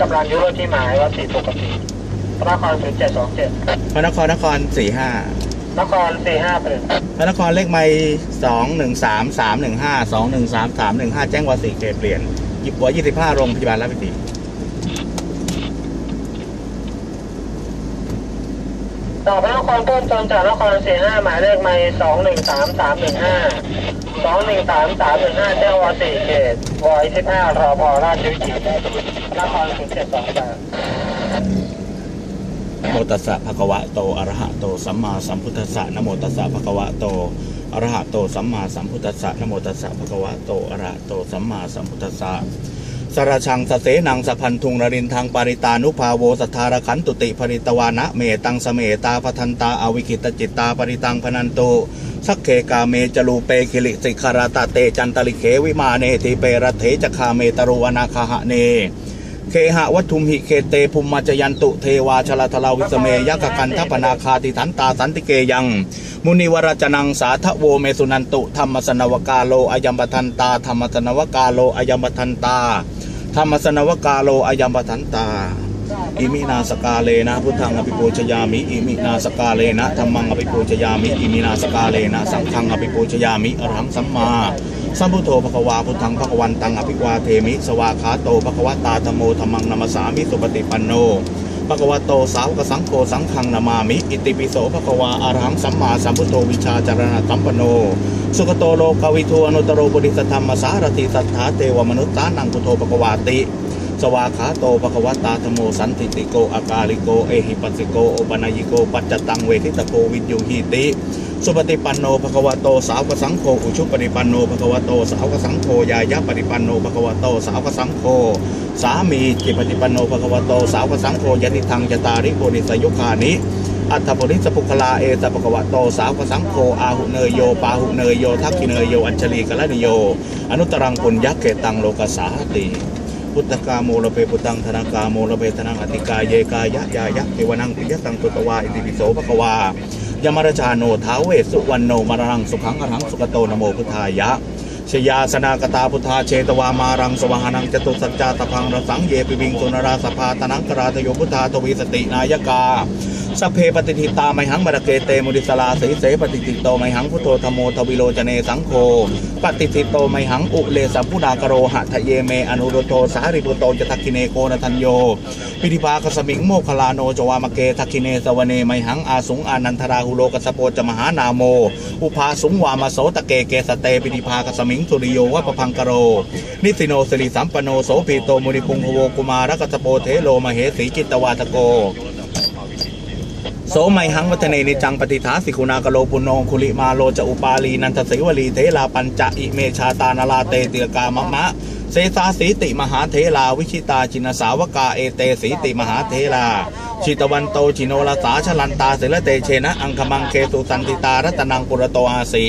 กำลังยุโรปที่หมายวัดศรีปกติพระนครศูนย์เจ็ดสองเจ็ดพระนครนครสี่ห้านครสี่ห้าเป็นพระนครเลขไม่สองหนึ่งสามสามหนึ่งห้าสองหนึ่งสามสามหนึ่งห้าแจ้งวาสีเกตเปลี่ยนหยิบหัวยี่สิบห้าโรงพยาบาลราชวิถี ต่อพระนครต้นจนจากนครสี่ห้าหมายเลขไม่สองหนึ่งสามสามหนึ่งห้าสองหนึ่งสามสามหนึ่งห้าแจ้งวสี่เกตวอยสิบห้ารอพอราชวิถีนครศูนย์เจ็ดสองแปดนโมตัสสะภะคะวะโตอะระหะโตสัมมาสัมพุทธัสสะนะโมตัสสะภะคะวะโตอะระหะโตสัมมาสัมพุทธัสสะนะโมตัสสะภะคะวะโตอะระหะโตสัมมาสัมพุทธัสสะ สรชังสเสนังสพันธุงนรินทางปาริตานุภาโวสัทธารขันตุติภริตวานะเมตังสเมตาปทันตาอวิคิตจิตตาปริตังพนันโตสักเคกาเมจลูเปคิลิสิคาราตาเตจันตลิเขวิมาเนติเปรเถจคาเมตรุวนาคาหะเน เคหะวัตุมหิเคเตภุมมาจยันตุเทวาชลทลาวิสเมยักกันทัพนาคาติทันตาสันติเกยัง มุนิวรจนังสาทโวเมสุนันตุธรรมสนวกาโลอายัมปทันตาธรรมสนวกาโลอายัมปทันตา ธรรมสนวกาโลอายัมปทันตา อิมินาสกาเลนะ พุทธังอภิปูชยามิ อิมินาสกาเลนะธรรมังอภิปูชยามิ อิมินาสกาเลนะ สังฆังอภิปูชยามิอรหังสัมมาสัมพุทโธภควาพุทธังภควันตังอภิวาเทมิ สวาขาโตภควตาธรรมโมธรรมังนัมสสามิสุปฏิปันโน ภควโตสาวกสังโฆสังฆังนามามิ อิติปิโสภควาอารหังสัมมาสัมพุทโธวิชาจารณะสัมปโน สุขโตโลกวิทูอนุตตโรบุริสธรรมสารติสัทธาเทวมนุษย์สานังพุทโธภควาติ สวาขาโตภควตาธโมสันติติโกอากาลิโก เอหิปัสสิโกโอปนายิโก ปัจจตังเวทิตโกวินยูหีติ สุปฏิปันโนภควโตสาวกสังโฆอุชุปฏิปันโนภควโตสาวกสังโฆยายะปฏิปันโนภควโตสาวกสังโฆสามีจิปฏิปันโนภควโตสาวกสังโฆยติทังจตาริโกนิสยุคานิอัตถปริสปุคลาเอตปะกวะโตสาวกสังโฆอาหุเนยโยปาหุเนยโยทักขิเนยโยอัญชลีกะละนิโย อนุตรังปุญญเกตังโลกสาติ พุทธกาโมระเปปุตังธนากาโมระเปธนังอติกาเยกายะยายะเทวนังปิยตังตุตวาอิติปิโสภควายมรชาโนท้าเวสุวรรณโนมรรังสุขังอรังสุกโตนโมพุทธายะชยาสนากตาพุทธาเชตวามารังสวหานังจตุสัจจาตพังระสังเยปิวิงสุนราสภาตนังกราตโยพุทธาทวีสตินายกา สเพปฏิทิตาไมหังมรเกเตมุริสลาสีเสปฏิทิโตไมหังพุทโธธโมทวิโลจเนสังโฆปฏิทิโตไมหังอุเลสัมพุนากโรหะทะเยเมอนุรุโตสาริปุโตจทักขิเนโกนทัญโยปิธิภาคสมิงโมคลาโนจวามเกทักขิเนสวเนไมหังอาสุงอานันทราหุโลกสโปจมหานาโม อุภาสุงวามาโสตะเกเกสเตปิธิภาคสมิงสุริโยวะปพังกโร นิสิโนสิริสัมปโนโสปีโตมุนิพุงโวกุมารกสโปเทโลมเหสีจิตตวาตโก โสไมหังวัฒเนนิจังปฏิทาสิกุณากโลปุโนคุลิมาโลจะอุปาลีนันทสิวลีเทลาปัญจะอิเมชาตานาลาเตเตือกามะมะเสสาสีติมหาเทลาวิชิตาจินสาวกาเอเตสีติมหาเทลา ชิตวันโตชิโนลสาชลันตาเสลเตเชนะอังคมังเคสุสันติตารัตนังปุระโตอาสิ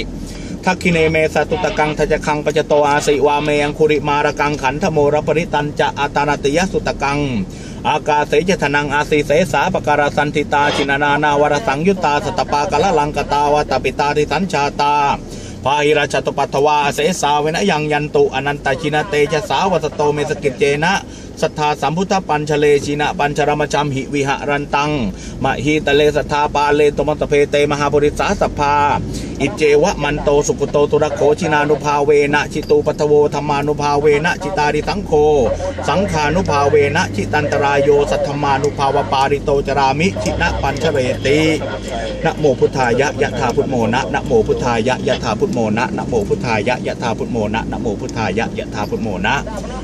ทักขิเนเมสตุตกังทจคังปจโตอาสิวาเมยังคุริมารกังขันธโมรปริตันจะอาตานาติยสุตกัง อากาเสจทนังอาสีเสสาปการสันติตาชินานานาวรสังยุตตาสตปากะละลังกตาวตปิตาทิสัญชาตาพาหิราชตุปัทวาเสสาเวนะยังยันตุอนันตชินเตชะสาวสโตเมสกิจเจนะ สัทธาสัมพุทธปัญชเลชินะปัญชรมจัมหิวิหะรันตังมหิตะเลสัทธาปาเลตมัตเพเตมหาบริสาสภาอิเจวะมันโตสุกุโตตุระโขชินานุภาเวนะชิตูปัทโวธรรมานุภาเวนะชิตาริสังโฆสังขานุภาเวนะชิตันตรายโยสัทธมานุภาวปาริโตจรามิชินะปัญชเรตินะโมพุทธายะยะถาพุทโมนะนะโมพุทธายะยะถาพุทโมนะนะโมพุทธายะยะถาพุทโมนะนะโมพุทธายะยะถาพุทโมนะ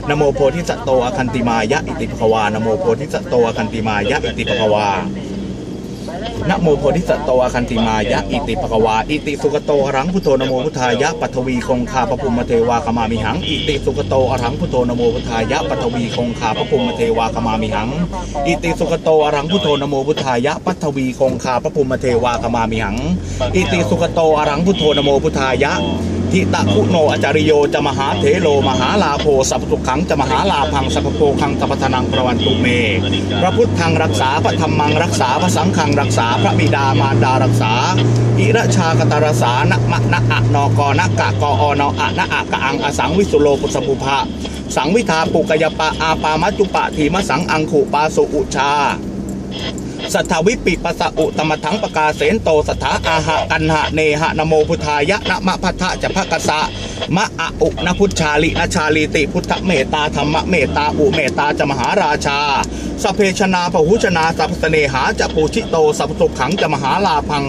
นโมโพธิสัตว์โตอคันติมายะอิติปภวานโมโพธิสัตว์โตอคันติมายะอิติปภวานโมโพธิสัตว์โตอาคันติมายะอิติปภวาอิติสุกโตอรังพุทโธนโมพุทธายะปัทวีคงคาปภุมเทวาขมามิหังอิติสุกโตอรังพุทโธนโมพุทธายะปัทวีคงคาปภุมเทวาขมามิหังอิติสุกโตอรังพุทโธนโมพุทธายะปัทวีคงคาปภุมเทวาขมามิหังอิติสุกโตอรังพุทโธนโมพุทธายะ ทิตะคุโนอจาริโยจะมหาเถโล มหาลาโภสัพพุขังจะมหาลาพังสัพโพคังสัพพทนังประวันตุเม พระพุทธังรักษาพระธรรมังรักษาพระสังฆังรักษาพระบิดามารดารักษา อิระชากตารสานะมะนะอะนอกอนะกะกออนออะนะอะกะอังอสังวิสุโลปุสปุภะสังวิทาปุกยปะอาปามัจจุปะทีมะสังอังขุปาสุอุชา สัทธวิปิปัสสะอุตมะถังปกาเสนโตสัทธาอาหะกันหะเนหะนโมพุทธายะนะมะพัทธะจะภกสะมะอะอุนะพุทธาลินะชาลีติพุทธเมตตาธรรมเมตตาอุเมตตาจะมหาราชาสเพชนาพหุชนาสัพสเนหาจะปูชิโตสัพสุขขังจะมหาลาพัง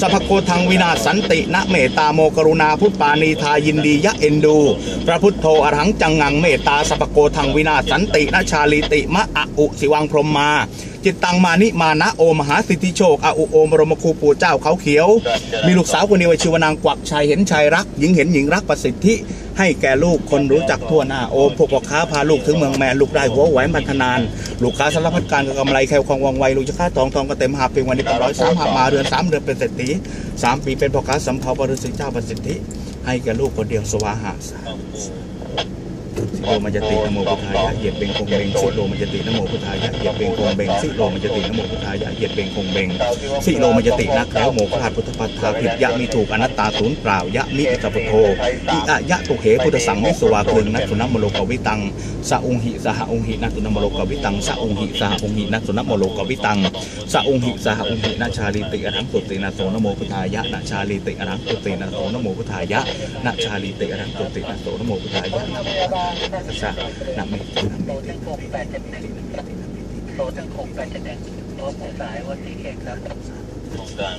สัพโกทังวินาสันตินะเมตตาโมกรุณาพุทปานีทายินดียะเอ็นดู พระพุทโธอรหังจังงังเมตตาสัพโกทังวินาสันตินะชาลีติมะอะอุสิวังพรหมมา จิตตังมานิมานะโอมหาสิทธิโชคอาอุโอมบรมครูปู่เจ้าเขาเขียว มีลูกสาวคนนี้ไว้ชื่อว่านางกวักชายเห็นชายรัก หญิงเห็นหญิงรักประสิทธิ ให้แก่ลูกคนรู้จักทั่วหน้าโอมพวกพ่อค้าพาลูกถึงเมืองแม่ลูกได้หัวไหวพัฒนาน ลูกค้าสารพัดการกับกำไรแควความวังไวลูกจะค่าทองทองก็เต็มหาเพียงวันนี้เป็นร้อยสามหามาเรือนสามเดือนเป็นเศรษฐีสามปีเป็นพ่อค้าสำเภาบริสุทธิ์เจ้าประสิทธิ ให้แก่ลูกคนเดียวสวาหาสา สิโลมันจะตินโมพุทธายะเหยียบเบงคงเบงสิโลมันจะตินโมพุทธายะเหยียบเบงคงเบงสิโลมันจะตินโมพุทธายะเหยียบเบงคงเบงสิโลมันจะตินักแล้วโมฆาตพุทธปัตถาผิดยะมีถูกอนัตตาศูนย์เปล่ายะมิสัพพโทอิอะยะตุเหพุทธสังมิสวาคลึงนักสุนัมโลกวิตังสะองหิสหองหินักสุนัมโลกวิตังสะองหิสหองหินักสุนัมโลกวิตังสะองหิสหองหินาชาลีติอรังสุตินะโสนโมพุทธายะนาชาลีติอรังสุตินะโสนโมพุทธายะนาชาลีติอรังสุตินะโสนโมพุทธายะนะสะนะมินะมิโตถึงหกแปดเจ็ดหนึ่งโตถึงหกแปดเจ็ดหนึ่งตัวผู้สายวันที่เอกครับโครงการ